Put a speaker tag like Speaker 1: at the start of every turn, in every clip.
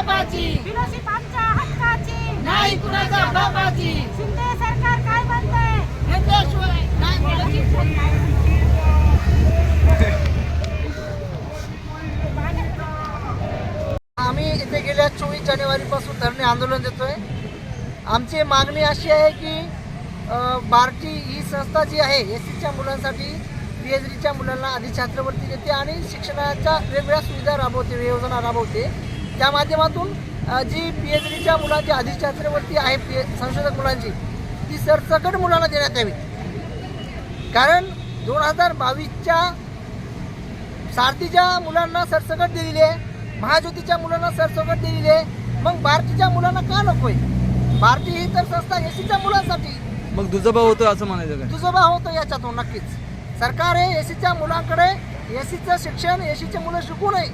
Speaker 1: बापाची
Speaker 2: फिलोशिप आमच्या हक्काची.
Speaker 1: नाही कुणाच्या बापाची
Speaker 2: शिंदे सरकार काय म्हणतंय
Speaker 1: घेतल्याशिवाय नाही
Speaker 3: आम्ही इथे गेल्या चोवीस जानेवारीपासून धरणे आंदोलन देतोय. आमची मागणी अशी आहे की अ, बार्टी ही संस्था जी आहे एस सीच्या मुलांसाठी पी एच डीच्या मुलांना आधी छात्रवृत्ती देते आणि शिक्षणाच्या वेगवेगळ्या सुविधा राबवते योजना राबवते. त्या माध्यमातून जी पी एच डीच्या मुलांची आधी छात्रवृत्ती आहे पी संशोधक मुलांची ती सरसकट मुलांना देण्यात यावी. कारण दोन हजार बावीसच्या सारथीच्या मुलांना सरसकट दिलेली आहे महाज्योतीच्या मुलांना सरसकट दिलेली आहे मग भारतीच्या मुलांना का नकोय भारती ही तर संस्था एसीच्या मुलांसाठी.
Speaker 4: मग दुजोबा होतो असं म्हणायचं काय?
Speaker 3: दुजोबा होतो याच्यातून नक्कीच. सरकार हे एसीच्या मुलांकडे एसीचं शिक्षण एसीचे मुलं शिकू नये.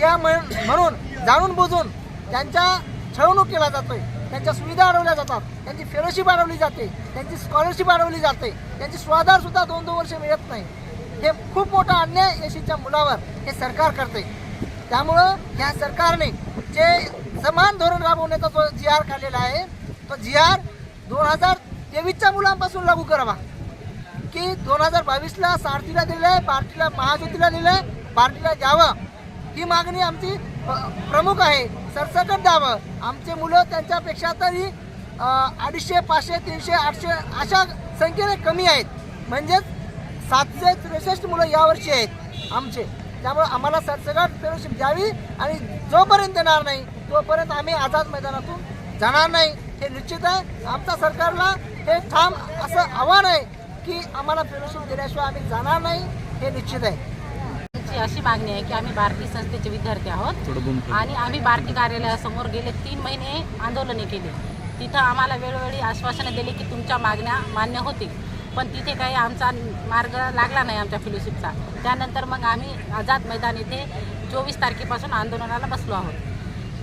Speaker 3: या म्हण- म्हणून जाणून बुजून त्यांच्या छळवणूक केला जातोय. त्यांच्या सुविधा अडवल्या जातात. त्यांची फेलोशिप अडवली जाते. त्यांची स्कॉलरशिप अडवली जाते. त्यांची स्वाधार सुद्धा दोन दोन वर्ष मिळत नाही. हे खूप मोठा अन्याय एसीच्या मुलावर हे सरकार करते. त्यामुळं ह्या सरकारने जे समान धोरण राबवण्याचा जो जी आर काढलेला आहे तो जी आर दोन हजार तेवीसच्या मुलांपासून लागू करावा. की दोन हजार बावीसला सारथीला दिलं आहे पार्टीला महाज्योतीला दिलं आहे पार्टीला द्यावं. ही मागणी आमची प्रमुख आहे. सरसकट द्यावं. आमचे मुलं त्यांच्यापेक्षा तरी अडीचशे पाचशे तीनशे आठशे अशा संख्येने कमी आहेत. म्हणजेच सातशे त्रेसष्ट मुलं यावर्षी आहेत आमचे. त्यामुळे आम्हाला सरसकट फेलोशिप द्यावी आणि जोपर्यंत येणार नाही तोपर्यंत आम्ही आझाद मैदानातून जाणार नाही. हे निश्चित आहे. आमच्या सरकारला हे ठाम असं आव्हान आहे की आम्हाला फेलोशिप दिल्याशिवाय आम्ही जाणार नाही. हे निश्चित आहे.
Speaker 5: आमची अशी मागणी आहे की आम्ही भारती संस्थेचे विद्यार्थी आहोत. आणि आम्ही भारती कार्यालयासमोर गेले तीन महिने आंदोलने केली. तिथं आम्हाला वेळोवेळी आश्वासनं दिली की तुमच्या मागण्या मान्य होतील. पण तिथे काही आमचा मार्ग लागला नाही आमच्या फिलोशिपचा त्यानंतर मग आम्ही आझाद मैदान येथे चोवीस तारखेपासून आंदोलनाला बसलो आहोत.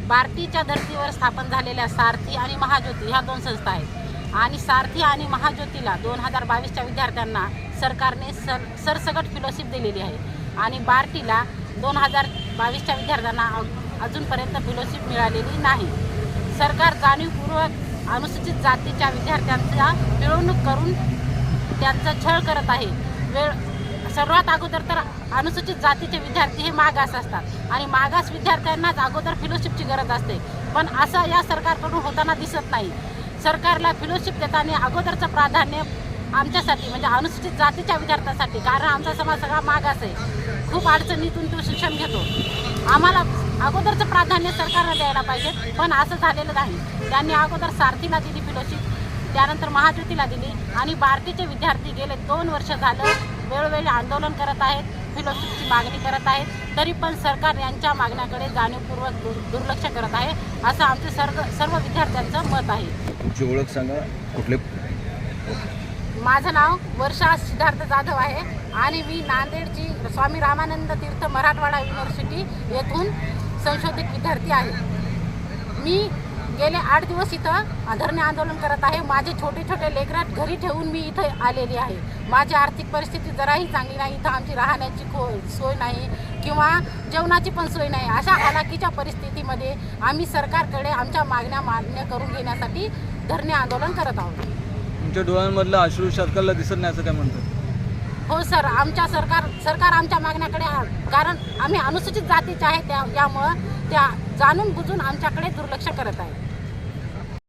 Speaker 5: भारतीच्या धर्तीवर स्थापन झालेल्या सारथी आणि महाज्योती ह्या दोन संस्था आहेत. आणि सारथी आणि महाज्योतीला दोन हजार बावीसच्या विद्यार्थ्यांना सरकारने सर सरसकट फिलोशिप दिलेली आहे. आणि बार्टीला दोन हजार बावीसच्या विद्यार्थ्यांना अजूनपर्यंत फिलोशिप मिळालेली नाही. सरकार जाणीवपूर्वक अनुसूचित जातीच्या विद्यार्थ्यांचा मिळवणूक करून त्यांचा छळ करत आहे. वेळ सर्वात अगोदर तर अनुसूचित जातीचे विद्यार्थी हे मागास असतात आणि मागास विद्यार्थ्यांनाच अगोदर फिलोशिपची गरज असते. पण असं या सरकारकडून होताना दिसत नाही. सरकारला फिलोशिप देताना अगोदरचं प्राधान्य आमच्यासाठी म्हणजे अनुसूचित जातीच्या विद्यार्थ्यांसाठी कारण आमचा समाज सगळा मागास आहे. खूप अडचणीतून तो शिक्षण घेतो. आम्हाला अगोदरचं प्राधान्य सरकारला द्यायला पाहिजे पण असं झालेलं नाही. त्यांनी अगोदर सारथीला दिली फिलोशिप त्यानंतर महाज्योतीला दिली आणि बार्टीचे विद्यार्थी गेले. दोन वर्ष झालं वेळोवेळी आंदोलन करत आहेत फिलोशिपची मागणी करत आहेत तरी पण सरकार यांच्या मागण्याकडे जाणीवपूर्वक दुर दुर्लक्ष करत आहे असं आमचे सर्व सर्व विद्यार्थ्यांचं मत आहे.
Speaker 4: तुमची ओळख सांगा कुठले?
Speaker 5: माझं नाव वर्षा सिद्धार्थ जाधव आहे आणि मी नांदेडची स्वामी रामानंद तीर्थ मराठवाडा युनिव्हर्सिटी येथून संशोधित विद्यार्थी आहे. मी गेले आठ दिवस इथं धरणे आंदोलन करत आहे. माझे छोटे छोटे लेकरात घरी ठेवून मी इथं आलेली आहे. माझी आर्थिक परिस्थिती जराही चांगली नाही. इथं आमची राहण्याची खो सोय नाही किंवा जेवणाची पण सोय नाही. अशा हालाकीच्या परिस्थितीमध्ये आम्ही सरकारकडे आमच्या मागण्या मान्य करून घेण्यासाठी धरणे आंदोलन करत आहोत.
Speaker 4: तुमच्या डोळ्यांमधलं अश्रू सरकारला दिसत नाही असं काय म्हणतात?
Speaker 5: हो सर. आमच्या सरकार सरकार आमच्या मागण्याकडे आ- कारण आम्ही अनुसूचित जातीचे आहे त्या यामुळं त्या जाणून बुजून आमच्याकडे दुर्लक्ष करत आहे.